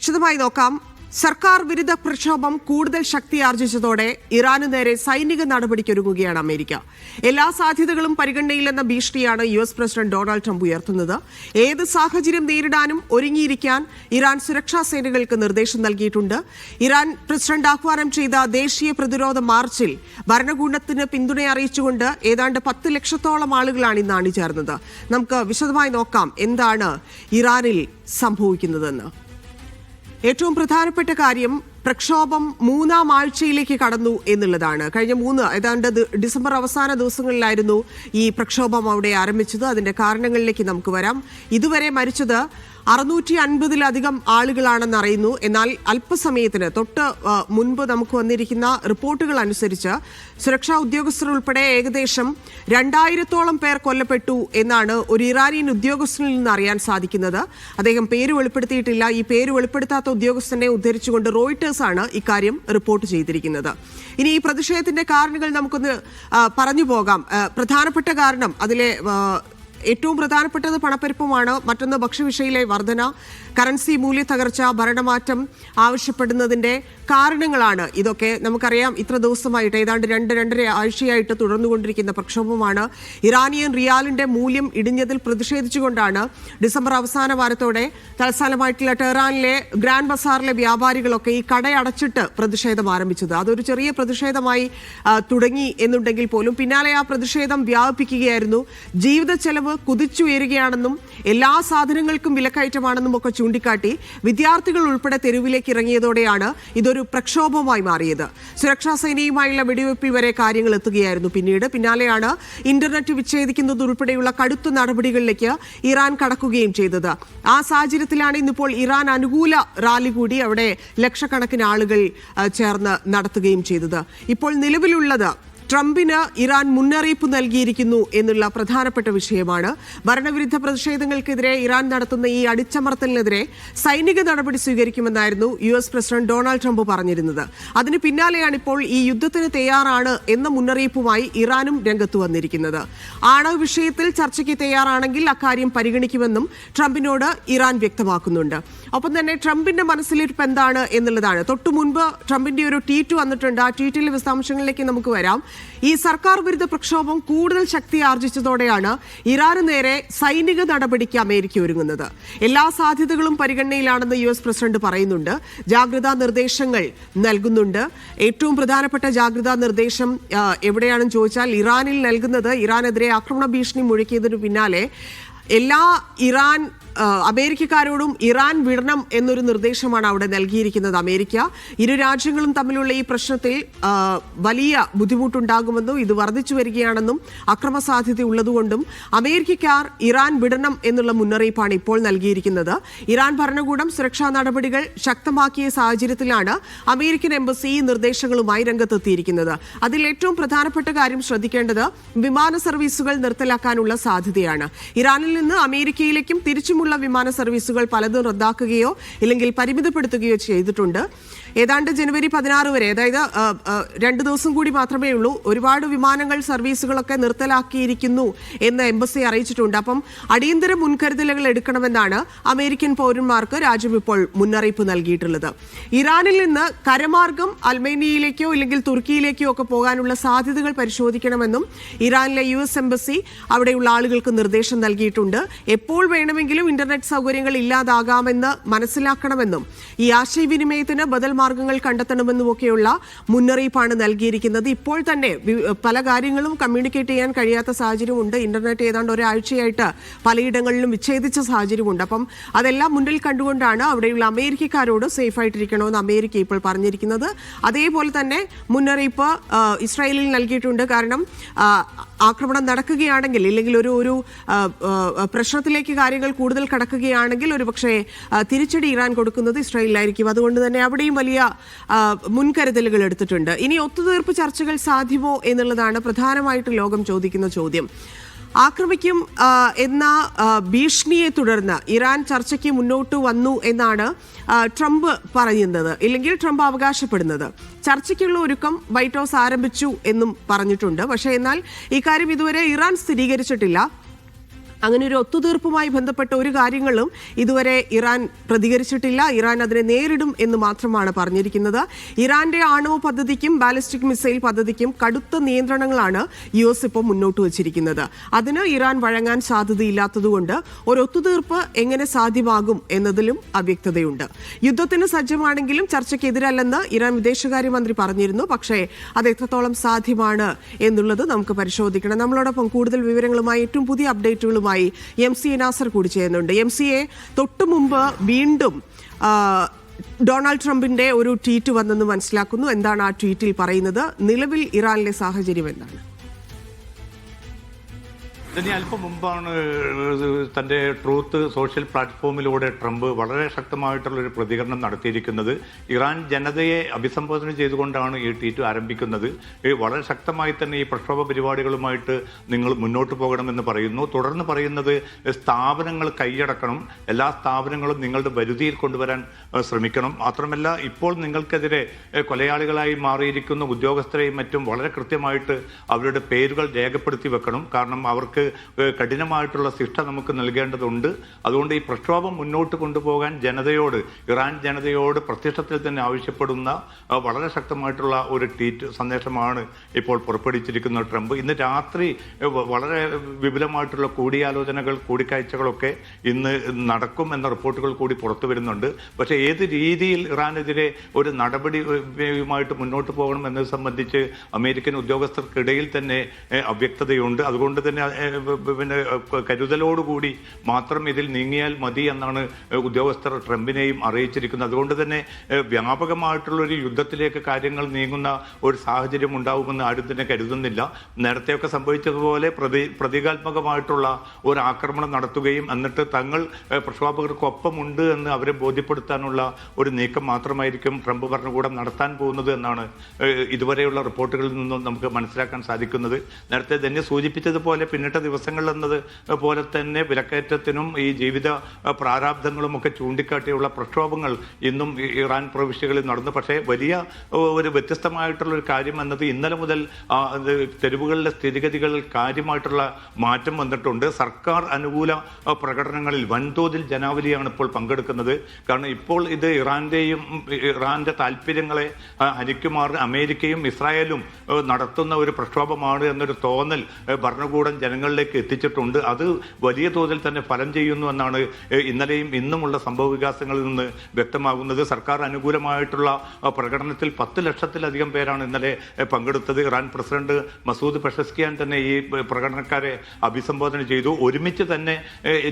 വിശദമായി നോക്കാം. സർക്കാർ വിരുദ്ധ പ്രക്ഷോഭം കൂടുതൽ ശക്തിയാർജിച്ചതോടെ ഇറാനു നേരെ സൈനിക നടപടിക്കൊരുങ്ങുകയാണ് അമേരിക്ക. എല്ലാ സാധ്യതകളും പരിഗണനയിലെന്ന ഭീഷണിയാണ് U S president Donald Trump ഉയർത്തുന്നത്. ഏത് സാഹചര്യം നേരിടാനും ഒരുങ്ങിയിരിക്കാൻ ഇറാൻ സുരക്ഷാ സേനകൾക്ക് നിർദ്ദേശം നൽകിയിട്ടുണ്ട്. ഇറാൻ പ്രസിഡന്റ് ആഹ്വാനം ചെയ്ത ദേശീയ പ്രതിരോധ മാർച്ചിൽ ഭരണകൂടത്തിന് പിന്തുണ അറിയിച്ചുകൊണ്ട് ഏതാണ്ട് പത്ത് ലക്ഷത്തോളം ആളുകളാണ് ഇന്ന് അണിചേർന്നത്. നമുക്ക് വിശദമായി നോക്കാം എന്താണ് ഇറാനിൽ സംഭവിക്കുന്നതെന്ന്. ഏറ്റവും പ്രധാനപ്പെട്ട കാര്യം പ്രക്ഷോഭം മൂന്നാം ആഴ്ചയിലേക്ക് കടന്നു എന്നുള്ളതാണ്. കഴിഞ്ഞ മൂന്ന് ഏതാണ്ട് ഡിസംബർ അവസാന ദിവസങ്ങളിലായിരുന്നു ഈ പ്രക്ഷോഭം അവിടെ ആരംഭിച്ചത്. അതിന്റെ കാരണങ്ങളിലേക്ക് നമുക്ക് വരാം. ഇതുവരെ മരിച്ചത് അറുന്നൂറ്റി അൻപതിലധികം ആളുകളാണെന്ന് അറിയുന്നു. എന്നാൽ അല്പസമയത്തിന് തൊട്ട് മുൻപ് നമുക്ക് വന്നിരിക്കുന്ന റിപ്പോർട്ടുകൾ അനുസരിച്ച് സുരക്ഷാ ഉദ്യോഗസ്ഥർ ഉൾപ്പെടെ ഏകദേശം രണ്ടായിരത്തോളം പേർ കൊല്ലപ്പെട്ടു എന്നാണ് ഒരു ഇറാനിയൻ ഉദ്യോഗസ്ഥനിൽ നിന്ന് അറിയാൻ സാധിക്കുന്നത്. അദ്ദേഹം പേര് വെളിപ്പെടുത്തിയിട്ടില്ല. ഈ പേര് വെളിപ്പെടുത്താത്ത ഉദ്യോഗസ്ഥനെ ഉദ്ധരിച്ചുകൊണ്ട് റോയിട്ടേഴ്സ് ആണ് ഇക്കാര്യം റിപ്പോർട്ട് ചെയ്തിരിക്കുന്നത്. ഇനി ഈ പ്രതിഷേധത്തിന്റെ കാരണങ്ങൾ നമുക്കൊന്ന് പറഞ്ഞു പോകാം. പ്രധാനപ്പെട്ട കാരണം അതിലെ ഏറ്റവും പ്രധാനപ്പെട്ടത് പണപ്പെരുപ്പമാണ്. മറ്റൊന്ന് ഭക്ഷ്യവിഷയിലെ വർധന കറൻസി മൂല്യത്തകർച്ച ഭരണമാറ്റം ആവശ്യപ്പെടുന്നതിന്റെ കാരണങ്ങളാണ്. ഇതൊക്കെ നമുക്കറിയാം. ഇത്ര ദിവസമായിട്ട് ഏതാണ്ട് രണ്ട് രണ്ടര ആഴ്ചയായിട്ട് തുടർന്നുകൊണ്ടിരിക്കുന്ന പ്രക്ഷോഭമാണ്. ഇറാനിയൻ റിയാലിന്റെ മൂല്യം ഇടിഞ്ഞതിൽ പ്രതിഷേധിച്ചുകൊണ്ടാണ് ഡിസംബർ അവസാന വാരത്തോടെ തലസ്ഥാനമായിട്ടുള്ള ടെഹ്റാനിലെ ഗ്രാൻഡ് ബസാറിലെ വ്യാപാരികളൊക്കെ ഈ കടയടച്ചിട്ട് പ്രതിഷേധം ആരംഭിച്ചത്. അതൊരു ചെറിയ പ്രതിഷേധമായി തുടങ്ങി എന്നുണ്ടെങ്കിൽ പോലും പിന്നാലെ ആ പ്രതിഷേധം വ്യാപിപ്പിക്കുകയായിരുന്നു. ജീവിത ചെലവ് കുതിച്ചുയരുകയാണെന്നും എല്ലാ സാധനങ്ങൾക്കും വിലക്കയറ്റമാണെന്നും ഒക്കെ ചൂണ്ടിക്കാട്ടി വിദ്യാർത്ഥികൾ ഉൾപ്പെടെ തെരുവിലേക്ക് ഇറങ്ങിയതോടെയാണ് ഇതൊരു പ്രക്ഷോഭമായി മാറിയത്. സുരക്ഷാ സേനയുമായുള്ള വെടിവെപ്പിൽ വരെ കാര്യങ്ങൾ എത്തുകയായിരുന്നു പിന്നീട്. പിന്നാലെയാണ് ഇന്റർനെറ്റ് വിച്ഛേദിക്കുന്നത് ഉൾപ്പെടെയുള്ള കടുത്ത നടപടികളിലേക്ക് ഇറാൻ കടക്കുകയും ചെയ്തത്. ആ സാഹചര്യത്തിലാണ് ഇന്നിപ്പോൾ ഇറാൻ അനുകൂല റാലി കൂടി അവിടെ ലക്ഷക്കണക്കിന് ആളുകൾ ചേർന്ന് നടത്തുകയും ചെയ്തത്. ഇപ്പോൾ നിലവിലുള്ളത് ട്രംപിന് ഇറാൻ മുന്നറിയിപ്പ് നൽകിയിരിക്കുന്നു എന്നുള്ള പ്രധാനപ്പെട്ട വിഷയമാണ്. ഭരണവിരുദ്ധ പ്രതിഷേധങ്ങൾക്കെതിരെ ഇറാൻ നടത്തുന്ന ഈ അടിച്ചമർത്തലിനെതിരെ സൈനിക നടപടി സ്വീകരിക്കുമെന്നായിരുന്നു U S president Donald Trump പറഞ്ഞിരുന്നത്. അതിന് പിന്നാലെയാണ് ഇപ്പോൾ ഈ യുദ്ധത്തിന് തയ്യാറാണ് എന്ന മുന്നറിയിപ്പുമായി ഇറാനും രംഗത്ത് വന്നിരിക്കുന്നത്. ആണവ വിഷയത്തിൽ ചർച്ചയ്ക്ക് തയ്യാറാണെങ്കിൽ അക്കാര്യം പരിഗണിക്കുമെന്നും ട്രംപിനോട് ഇറാൻ വ്യക്തമാക്കുന്നുണ്ട്. ഒപ്പം തന്നെ ട്രംപിന്റെ മനസ്സിലിരിപ്പ് എന്താണ് എന്നുള്ളതാണ്. തൊട്ടു മുൻപ് ട്രംപിന്റെ ഒരു ട്വീറ്റ് വന്നിട്ടുണ്ട്. ആ ട്വീറ്റിലെ വിശദാംശങ്ങളിലേക്ക് നമുക്ക് വരാം. ഈ സർക്കാർ വിരുദ്ധ പ്രക്ഷോഭം കൂടുതൽ ശക്തി ആർജിച്ചതോടെയാണ് ഇറാന് നേരെ സൈനിക നടപടിക്ക് അമേരിക്ക ഒരുങ്ങുന്നത്. എല്ലാ സാധ്യതകളും പരിഗണനയിലാണെന്ന് യു എസ് പ്രസിഡന്റ് പറയുന്നുണ്ട്. ജാഗ്രതാ നിർദ്ദേശങ്ങൾ നൽകുന്നുണ്ട്. ഏറ്റവും പ്രധാനപ്പെട്ട ജാഗ്രതാ നിർദ്ദേശം എവിടെയാണെന്ന് ചോദിച്ചാൽ ഇറാനിൽ നൽകുന്നത്. ഇറാനെതിരെ ആക്രമണ ഭീഷണി മുഴക്കിയതിനു പിന്നാലെ എല്ലാ ഇറാൻ അമേരിക്കക്കാരോടും ഇറാൻ വിടണം എന്നൊരു നിർദ്ദേശമാണ് അവിടെ നൽകിയിരിക്കുന്നത് അമേരിക്ക. ഇരു രാജ്യങ്ങളും തമ്മിലുള്ള ഈ പ്രശ്നത്തിൽ വലിയ ബുദ്ധിമുട്ടുണ്ടാകുമെന്നും ഇത് വർദ്ധിച്ചു വരികയാണെന്നും അക്രമ സാധ്യത ഉള്ളതുകൊണ്ടും അമേരിക്കക്കാർ ഇറാൻ വിടണം എന്നുള്ള മുന്നറിയിപ്പാണ് ഇപ്പോൾ നൽകിയിരിക്കുന്നത്. ഇറാൻ ഭരണകൂടം സുരക്ഷാ നടപടികൾ ശക്തമാക്കിയ സാഹചര്യത്തിലാണ് അമേരിക്കൻ എംബസി ഈ നിർദ്ദേശങ്ങളുമായി രംഗത്തെത്തിയിരിക്കുന്നത്. അതിൽ ഏറ്റവും പ്രധാനപ്പെട്ട കാര്യം ശ്രദ്ധിക്കേണ്ടത് വിമാന സർവീസുകൾ നിർത്തലാക്കാനുള്ള സാധ്യതയാണ്. ഇറാനിൽ നിന്ന് അമേരിക്കയിലേക്കും തിരിച്ചുമുള്ള വിമാന സർവീസുകൾ പലതും റദ്ദാക്കുകയോ ഇല്ലെങ്കിൽ പരിമിതപ്പെടുത്തുകയോ ചെയ്തിട്ടുണ്ട്. ഏതാണ്ട് ജനുവരി പതിനാറ് വരെ അതായത് രണ്ട് ദിവസം കൂടി മാത്രമേ ഉള്ളൂ ഒരുപാട് വിമാനങ്ങൾ സർവീസുകളൊക്കെ നിർത്തലാക്കിയിരിക്കുന്നു എന്ന് എംബസി അറിയിച്ചിട്ടുണ്ട്. അപ്പം അടിയന്തര മുൻകരുതലുകൾ എടുക്കണമെന്നാണ് അമേരിക്കൻ പൗരന്മാർക്ക് രാജ്യം ഇപ്പോൾ മുന്നറിയിപ്പ് നൽകിയിട്ടുള്ളത്. ഇറാനിൽ നിന്ന് കരമാർഗം അൽമേനിയയിലേക്കോ ഇല്ലെങ്കിൽ തുർക്കിയിലേക്കോ ഒക്കെ പോകാനുള്ള സാധ്യതകൾ പരിശോധിക്കണമെന്നും ഇറാനിലെ യു എസ് എംബസി അവിടെയുള്ള ആളുകൾക്ക് നിർദ്ദേശം നൽകിയിട്ടുണ്ട്. എപ്പോൾ വേണമെങ്കിലും ഇന്റർനെറ്റ് സൗകര്യങ്ങൾ ഇല്ലാതാകാമെന്ന് മനസ്സിലാക്കണമെന്നും ഈ ആശയവിനിമയത്തിന് ബദൽ മാർഗങ്ങൾ കണ്ടെത്തണമെന്നുമൊക്കെയുള്ള മുന്നറിയിപ്പാണ് നൽകിയിരിക്കുന്നത്. ഇപ്പോൾ തന്നെ പല കാര്യങ്ങളും കമ്മ്യൂണിക്കേറ്റ് ചെയ്യാൻ കഴിയാത്ത സാഹചര്യമുണ്ട്. ഇന്റർനെറ്റ് ഏതാണ്ട് ഒരാഴ്ചയായിട്ട് പലയിടങ്ങളിലും വിച്ഛേദിച്ച സാഹചര്യമുണ്ട്. അപ്പം അതെല്ലാം മുന്നിൽ കണ്ടുകൊണ്ടാണ് അവിടെയുള്ള അമേരിക്കക്കാരോട് സേഫ് ആയിട്ടിരിക്കണമെന്ന് അമേരിക്ക ഇപ്പോൾ പറഞ്ഞിരിക്കുന്നത്. അതേപോലെ തന്നെ മുന്നറിയിപ്പ് ഇസ്രായേലിൽ നൽകിയിട്ടുണ്ട്. കാരണം ആക്രമണം നടക്കുകയാണെങ്കിൽ ഇല്ലെങ്കിൽ ഒരു ഒരു പ്രശ്നത്തിലേക്ക് കാര്യങ്ങൾ കൂടുതൽ കടക്കുകയാണെങ്കിൽ ഒരു പക്ഷേ തിരിച്ചടി ഇറാൻ കൊടുക്കുന്നത് ഇസ്രായേലിലായിരിക്കും. അതുകൊണ്ട് തന്നെ അവിടെയും വലിയ മുൻകരുതലുകൾ എടുത്തിട്ടുണ്ട്. ഇനി ഒത്തുതീർപ്പ് ചർച്ചകൾ സാധ്യമോ എന്നുള്ളതാണ് പ്രധാനമായിട്ട് ലോകം ചോദിക്കുന്ന ചോദ്യം. ആക്രമിക്കും എന്ന ഭീഷണിയെ തുടർന്ന് ഇറാൻ ചർച്ചയ്ക്ക് മുന്നോട്ട് വന്നു എന്നാണ് ട്രംപ് പറയുന്നത്. ഇല്ലെങ്കിൽ ട്രംപ് അവകാശപ്പെടുന്നത്. ചർച്ചയ്ക്കുള്ള ഒരുക്കം വൈറ്റ് ഹൗസ് ആരംഭിച്ചു എന്നും പറഞ്ഞിട്ടുണ്ട്. പക്ഷേ എന്നാൽ ഇക്കാര്യം ഇതുവരെ ഇറാൻ സ്ഥിരീകരിച്ചിട്ടില്ല. അങ്ങനെ ഒരു ഒത്തുതീർപ്പുമായി ബന്ധപ്പെട്ട ഒരു കാര്യങ്ങളും ഇതുവരെ ഇറാൻ പ്രതികരിച്ചിട്ടില്ല. ഇറാൻ അതിനെ നേരിടും എന്ന് മാത്രമാണ് പറഞ്ഞിരിക്കുന്നത്. ഇറാന്റെ ആണവ പദ്ധതിക്കും ബാലിസ്റ്റിക് മിസൈൽ പദ്ധതിക്കും കടുത്ത നിയന്ത്രണങ്ങളാണ് യു എസ് ഇപ്പോൾ മുന്നോട്ട് വച്ചിരിക്കുന്നത്. അതിന് ഇറാൻ വഴങ്ങാൻ സാധ്യതയില്ലാത്തതുകൊണ്ട് ഒരു ഒത്തുതീർപ്പ് എങ്ങനെ സാധ്യമാകും എന്നതിലും അവ്യക്തതയുണ്ട്. യുദ്ധത്തിന് സജ്ജമാണെങ്കിലും ചർച്ചയ്ക്കെതിരല്ലെന്ന് ഇറാൻ വിദേശകാര്യമന്ത്രി പറഞ്ഞിരുന്നു. പക്ഷേ അത് എത്രത്തോളം സാധ്യമാണ് എന്നുള്ളത് നമുക്ക് പരിശോധിക്കണം. നമ്മളോടൊപ്പം കൂടുതൽ വിവരങ്ങളുമായി ഏറ്റവും പുതിയ അപ്ഡേറ്റുകളുമായി എം സി നാസർ കൂടി ചെയ്യുന്നുണ്ട് എം സി എ തൊട്ടു മുമ്പ് വീണ്ടും ഡൊണാൾഡ് ട്രംപിന്റെ ഒരു ട്വീറ്റ് വന്നെന്ന് മനസ്സിലാക്കുന്നു. എന്താണ് ആ ട്വീറ്റിൽ പറയുന്നത്? നിലവിൽ ഇറാനിലെ സാഹചര്യം എന്താണ്? ഇതിന് അല്പം മുമ്പാണ് തന്റെ ട്രൂത്ത് സോഷ്യൽ പ്ലാറ്റ്ഫോമിലൂടെ ട്രംപ് വളരെ ശക്തമായിട്ടുള്ള ഒരു പ്രതികരണം നടത്തിയിരിക്കുന്നത്. ഇറാൻ ജനതയെ അഭിസംബോധന ചെയ്തുകൊണ്ടാണ് ഈ ട്വീറ്റ് ആരംഭിക്കുന്നത്. വളരെ ശക്തമായി തന്നെ ഈ പ്രക്ഷോഭ പരിപാടികളുമായിട്ട് നിങ്ങൾ മുന്നോട്ട് പോകണമെന്ന് പറയുന്നു. തുടർന്ന് പറയുന്നത് സ്ഥാപനങ്ങൾ കൈയടക്കണം. എല്ലാ സ്ഥാപനങ്ങളും നിങ്ങളുടെ വരുതിയിൽ കൊണ്ടുവരാൻ ശ്രമിക്കണം. മാത്രമല്ല ഇപ്പോൾ നിങ്ങൾക്കെതിരെ കൊലയാളികളായി മാറിയിരിക്കുന്ന ഉദ്യോഗസ്ഥരെയും മറ്റും വളരെ കൃത്യമായിട്ട് അവരുടെ പേരുകൾ രേഖപ്പെടുത്തി വെക്കണം. കാരണം അവർക്ക് കഠിനമായിട്ടുള്ള ശിക്ഷ നമുക്ക് നൽകേണ്ടതുണ്ട്. അതുകൊണ്ട് ഈ പ്രക്ഷോഭം മുന്നോട്ട് കൊണ്ടുപോകാൻ ജനതയോട് ഇറാൻ ജനതയോട് പ്രത്യക്ഷത്തിൽ തന്നെ ആവശ്യപ്പെടുന്ന വളരെ ശക്തമായിട്ടുള്ള ഒരു ട്വീറ്റ് സന്ദേശമാണ് ഇപ്പോൾ പുറപ്പെടുവിച്ചിരിക്കുന്ന ട്രംപ്. ഇന്ന് രാത്രി വളരെ വിപുലമായിട്ടുള്ള കൂടിയാലോചനകൾ കൂടിക്കാഴ്ചകളൊക്കെ ഇന്ന് നടക്കും എന്ന റിപ്പോർട്ടുകൾ കൂടി പുറത്തു വരുന്നുണ്ട്. പക്ഷേ ഏത് രീതിയിൽ ഇറാനെതിരെ ഒരു നടപടിയുമായിട്ട് മുന്നോട്ട് പോകണം എന്നത് സംബന്ധിച്ച് അമേരിക്കൻ ഉദ്യോഗസ്ഥർക്കിടയിൽ തന്നെ അവ്യക്തതയുണ്ട്. അതുകൊണ്ട് തന്നെ പിന്നെ കരുതലോടുകൂടി മാത്രം ഇതിൽ നീങ്ങിയാൽ മതി എന്നാണ് ഉദ്യോഗസ്ഥർ ട്രംപിനെയും അറിയിച്ചിരിക്കുന്നത്. അതുകൊണ്ട് തന്നെ വ്യാപകമായിട്ടുള്ള ഒരു യുദ്ധത്തിലേക്ക് കാര്യങ്ങൾ നീങ്ങുന്ന ഒരു സാഹചര്യം ഉണ്ടാവുമെന്ന് ആരും തന്നെ കരുതുന്നില്ല. നേരത്തെയൊക്കെ സംഭവിച്ചതുപോലെ പ്രതി പ്രതീകാത്മകമായിട്ടുള്ള ഒരു ആക്രമണം നടത്തുകയും എന്നിട്ട് തങ്ങൾ പ്രക്ഷോഭകർക്കൊപ്പം ഉണ്ട് എന്ന് അവരെ ബോധ്യപ്പെടുത്താനുള്ള ഒരു നീക്കം മാത്രമായിരിക്കും ട്രംപ് ഭരണകൂടം നടത്താൻ പോകുന്നത് എന്നാണ് ഇതുവരെയുള്ള റിപ്പോർട്ടുകളിൽ നിന്നും നമുക്ക് മനസ്സിലാക്കാൻ സാധിക്കുന്നത്. നേരത്തെ തന്നെ സൂചിപ്പിച്ചതുപോലെ പിന്നിട്ട ദിവസങ്ങളിൽ എന്നത് പോലെ തന്നെ വിലക്കയറ്റത്തിനും ഈ ജീവിത പ്രാരാബ്ദങ്ങളും ഒക്കെ ചൂണ്ടിക്കാട്ടിയുള്ള പ്രക്ഷോഭങ്ങൾ ഇന്നും ഇറാൻ പ്രവിശ്യകളിൽ നടന്നു. പക്ഷേ വലിയ ഒരു വ്യത്യസ്തമായിട്ടുള്ള ഒരു കാര്യം എന്നത് ഇന്നലെ മുതൽ തെരുവുകളിലെ സ്ഥിതിഗതികളിൽ കാര്യമായിട്ടുള്ള മാറ്റം വന്നിട്ടുണ്ട്. സർക്കാർ അനുകൂല പ്രകടനങ്ങളിൽ വൻതോതിൽ ജനാവലിയാണ് ഇപ്പോൾ പങ്കെടുക്കുന്നത്. കാരണം ഇപ്പോൾ ഇത് ഇറാന്റെയും ഇറാന്റെ താല്പര്യങ്ങളെ ഹനിക്കുമാർ അമേരിക്കയും ഇസ്രായേലും നടത്തുന്ന ഒരു പ്രക്ഷോഭമാണ് എന്നൊരു തോന്നൽ ഭരണകൂടം ഭരണകൂടം ജനങ്ങളിലേക്ക് എത്തിച്ചിട്ടുണ്ട്. അത് വലിയ തോതിൽ തന്നെ ഫലം ചെയ്യുന്നു എന്നാണ് ഇന്നലെയും ഇന്നുമുള്ള സംഭവ വികാസങ്ങളിൽ നിന്ന് വ്യക്തമാകുന്നത്. സർക്കാർ അനുകൂലമായിട്ടുള്ള പ്രകടനത്തിൽ പത്ത് ലക്ഷത്തിലധികം പേരാണ് ഇന്നലെ പങ്കെടുത്തത്. ഇറാൻ പ്രസിഡന്റ് മസൂദ് പെഷസ്കിയാൻ തന്നെ ഈ പ്രകടനക്കാരെ അഭിസംബോധന ചെയ്തു. ഒരുമിച്ച് തന്നെ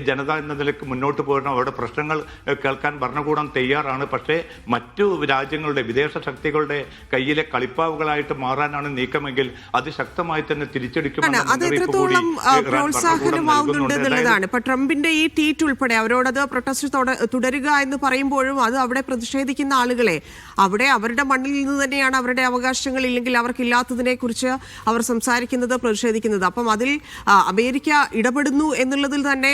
ജനത എന്ന നിലയ്ക്ക് മുന്നോട്ട് പോകണം അവരുടെ പ്രശ്നങ്ങൾ കേൾക്കാൻ ഭരണകൂടം തയ്യാറാണ്. പക്ഷേ മറ്റു രാജ്യങ്ങളുടെ വിദേശ ശക്തികളുടെ കയ്യിലെ കളിപ്പാവുകളായിട്ട് മാറാനാണ് നീക്കമെങ്കിൽ അത് ശക്തമായി തന്നെ തിരിച്ചടിക്കുമെന്ന് മുന്നറിയിപ്പ് കൂടി പ്രോത്സാഹനമാവുന്നുണ്ട് എന്നുള്ളതാണ്. ഇപ്പൊ ട്രംപിന്റെ ഈ ട്വീറ്റ് ഉൾപ്പെടെ അവരോടത് പ്രൊട്ടസ്റ്റ് തുട- തുടരുക എന്ന് പറയുമ്പോഴും അത് അവിടെ പ്രതിഷേധിക്കുന്ന ആളുകളെ അവിടെ അവരുടെ മണ്ണിൽ നിന്ന് തന്നെയാണ് അവരുടെ അവകാശങ്ങൾ ഇല്ലെങ്കിൽ അവർക്കില്ലാത്തതിനെ കുറിച്ച് അവർ സംസാരിക്കുന്നത് പ്രതിഷേധിക്കുന്നത്. അപ്പം അതിൽ അമേരിക്ക ഇടപെടുന്നു എന്നുള്ളതിൽ തന്നെ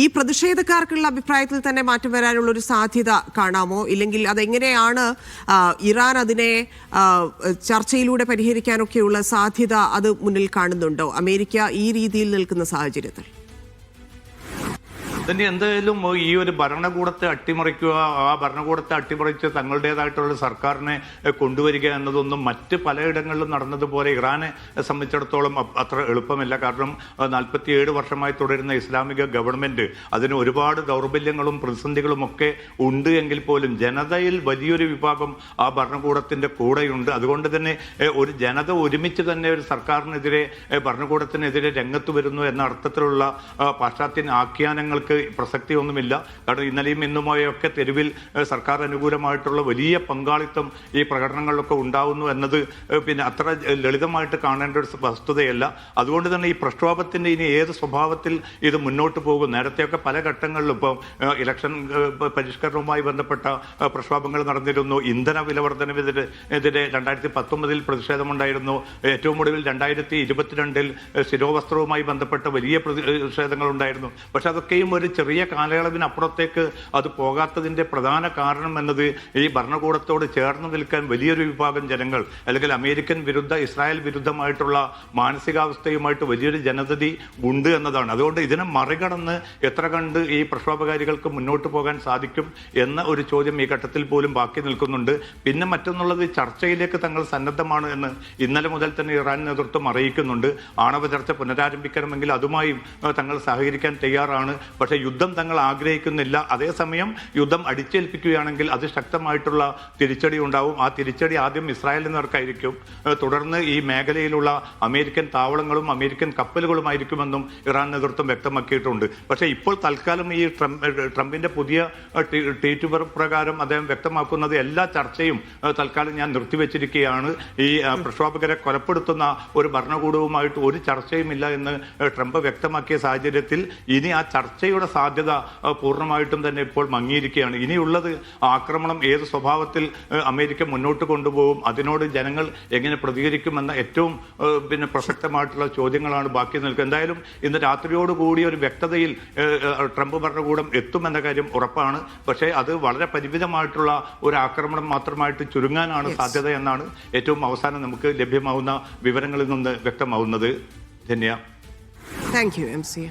ഈ പ്രതിഷേധക്കാർക്കുള്ള അഭിപ്രായത്തിൽ തന്നെ മാറ്റം വരാനുള്ള ഒരു സാധ്യത കാണാമോ? ഇല്ലെങ്കിൽ അതെങ്ങനെയാണ് ഇറാൻ അതിനെ ചർച്ചയിലൂടെ പരിഹരിക്കാനൊക്കെയുള്ള സാധ്യത അത് മുന്നിൽ കാണുന്നുണ്ടോ? അമേരിക്ക ഈ രീതിയിൽ നിൽക്കുന്ന സാഹചര്യത്തിൽ. തന്നെ എന്തായാലും ഈ ഒരു ഭരണകൂടത്തെ അട്ടിമറിക്കുക ആ ഭരണകൂടത്തെ അട്ടിമറിച്ച് തങ്ങളുടേതായിട്ടുള്ള സർക്കാരിനെ കൊണ്ടുവരിക എന്നതൊന്നും മറ്റ് പലയിടങ്ങളിലും നടന്നതുപോലെ ഇറാനെ സംബന്ധിച്ചിടത്തോളം അത്ര എളുപ്പമല്ല. കാരണം നാൽപ്പത്തിയേഴ് വർഷമായി തുടരുന്ന ഇസ്ലാമിക ഗവൺമെന്റ് അതിന് ഒരുപാട് ദൗർബല്യങ്ങളും പ്രതിസന്ധികളും ഒക്കെ ഉണ്ട് എങ്കിൽ പോലും ജനതയിൽ വലിയൊരു വിഭാഗം ആ ഭരണകൂടത്തിന്റെ കൂടെയുണ്ട്. അതുകൊണ്ട് തന്നെ ഒരു ജനത ഒരുമിച്ച് തന്നെ ഒരു സർക്കാരിനെതിരെ ഭരണകൂടത്തിനെതിരെ രംഗത്ത് വരുന്നു എന്ന അർത്ഥത്തിലുള്ള പാശ്ചാത്യ ആഖ്യാനങ്ങൾക്ക് പ്രസക്തിയൊന്നുമില്ല. കാരണം ഇന്നലെയും ഇന്നുമായൊക്കെ തെരുവിൽ സർക്കാർ അനുകൂലമായിട്ടുള്ള വലിയ പങ്കാളിത്തം ഈ പ്രകടനങ്ങളിലൊക്കെ ഉണ്ടാവുന്നു എന്നത് പിന്നെ അത്ര ലളിതമായിട്ട് കാണേണ്ട ഒരു വസ്തുതയല്ല. അതുകൊണ്ട് തന്നെ ഈ പ്രക്ഷോഭത്തിന്റെ ഇനി ഏത് സ്വഭാവത്തിൽ ഇത് മുന്നോട്ട് പോകും? നേരത്തെയൊക്കെ പല ഘട്ടങ്ങളിലും ഇപ്പം ഇലക്ഷൻ പരിഷ്കരണവുമായി ബന്ധപ്പെട്ട പ്രക്ഷോഭങ്ങൾ നടന്നിരുന്നു. ഇന്ധന വില എതിരെ രണ്ടായിരത്തി പത്തൊമ്പതിൽ പ്രതിഷേധമുണ്ടായിരുന്നു. ഏറ്റവും ഒടുവിൽ രണ്ടായിരത്തി ഇരുപത്തിരണ്ടിൽ ശിരോവസ്ത്രവുമായി ബന്ധപ്പെട്ട വലിയ പ്രതിഷേധങ്ങൾ ഉണ്ടായിരുന്നു പക്ഷെ അതൊക്കെയും ഒരു ഒരു ചെറിയ കാലയളവിനപ്പുറത്തേക്ക് അത് പോകാത്തതിന്റെ പ്രധാന കാരണം എന്നത് ഈ ഭരണകൂടത്തോട് ചേർന്ന് നിൽക്കാൻ വലിയൊരു വിഭാഗം ജനങ്ങൾ അല്ലെങ്കിൽ അമേരിക്കൻ വിരുദ്ധ ഇസ്രായേൽ വിരുദ്ധമായിട്ടുള്ള മാനസികാവസ്ഥയുമായിട്ട് വലിയൊരു ജനതതി ഉണ്ട് എന്നതാണ്. അതുകൊണ്ട് ഇതിനെ മറികടന്ന് എത്ര കണ്ട് ഈ പ്രക്ഷോഭകാരികൾക്ക് മുന്നോട്ട് പോകാൻ സാധിക്കും എന്ന ഒരു ചോദ്യം ഈ ഘട്ടത്തിൽ പോലും ബാക്കി നിൽക്കുന്നുണ്ട്. പിന്നെ മറ്റൊന്നുള്ളത് ചർച്ചയിലേക്ക് തങ്ങൾ സന്നദ്ധമാണ് എന്ന് ഇന്നലെ മുതൽ തന്നെ ഇറാൻ നേതൃത്വം അറിയിക്കുന്നുണ്ട്. ആണവ ചർച്ച പുനരാരംഭിക്കണമെങ്കിൽ അതുമായും തങ്ങൾ സഹകരിക്കാൻ തയ്യാറാണ്. പക്ഷേ യുദ്ധം തങ്ങൾ ആഗ്രഹിക്കുന്നില്ല. അതേസമയം യുദ്ധം അടിച്ചേൽപ്പിക്കുകയാണെങ്കിൽ അത് ശക്തമായിട്ടുള്ള തിരിച്ചടി ഉണ്ടാവും. ആ തിരിച്ചടി ആദ്യം ഇസ്രായേലിൽ നിന്നവർക്കായിരിക്കും. തുടർന്ന് ഈ മേഖലയിലുള്ള അമേരിക്കൻ താവളങ്ങളും അമേരിക്കൻ കപ്പലുകളുമായിരിക്കുമെന്നും ഇറാൻ നേതൃത്വം വ്യക്തമാക്കിയിട്ടുണ്ട്. പക്ഷേ ഇപ്പോൾ തൽക്കാലം ഈ ട്രംപ് ട്രംപിന്റെ പുതിയ ട്വീറ്റ് പ്രകാരം അദ്ദേഹം വ്യക്തമാക്കുന്നത് എല്ലാ ചർച്ചയും തൽക്കാലം ഞാൻ നിർത്തിവെച്ചിരിക്കുകയാണ്. ഈ പ്രക്ഷോഭകരെ കൊലപ്പെടുത്തുന്ന ഒരു ഭരണകൂടവുമായിട്ട് ഒരു ചർച്ചയുമില്ല എന്ന് ട്രംപ് വ്യക്തമാക്കിയ സാഹചര്യത്തിൽ ഇനി ആ ചർച്ചയുടെ സാധ്യത പൂർണമായിട്ടും തന്നെ ഇപ്പോൾ മങ്ങിയിരിക്കുകയാണ്. ഇനിയുള്ളത് ആക്രമണം ഏത് സ്വഭാവത്തിൽ അമേരിക്ക മുന്നോട്ട് കൊണ്ടുപോകും അതിനോട് ജനങ്ങൾ എങ്ങനെ പ്രതികരിക്കുമെന്ന ഏറ്റവും പിന്നെ പ്രസക്തമായിട്ടുള്ള ചോദ്യങ്ങളാണ് ബാക്കി നിൽക്കുക എന്തായാലും ഇന്ന് രാത്രിയോടുകൂടി ഒരു വ്യക്തതയിൽ ട്രംപ് ഭരണകൂടം എത്തുമെന്ന കാര്യം ഉറപ്പാണ്. പക്ഷേ അത് വളരെ പരിമിതമായിട്ടുള്ള ഒരു ആക്രമണം മാത്രമായിട്ട് ചുരുങ്ങാനാണ് സാധ്യത എന്നാണ് ഏറ്റവും അവസാനം നമുക്ക് ലഭ്യമാവുന്ന വിവരങ്ങളിൽ നിന്ന് വ്യക്തമാവുന്നത്. Dhanya. Thank you M C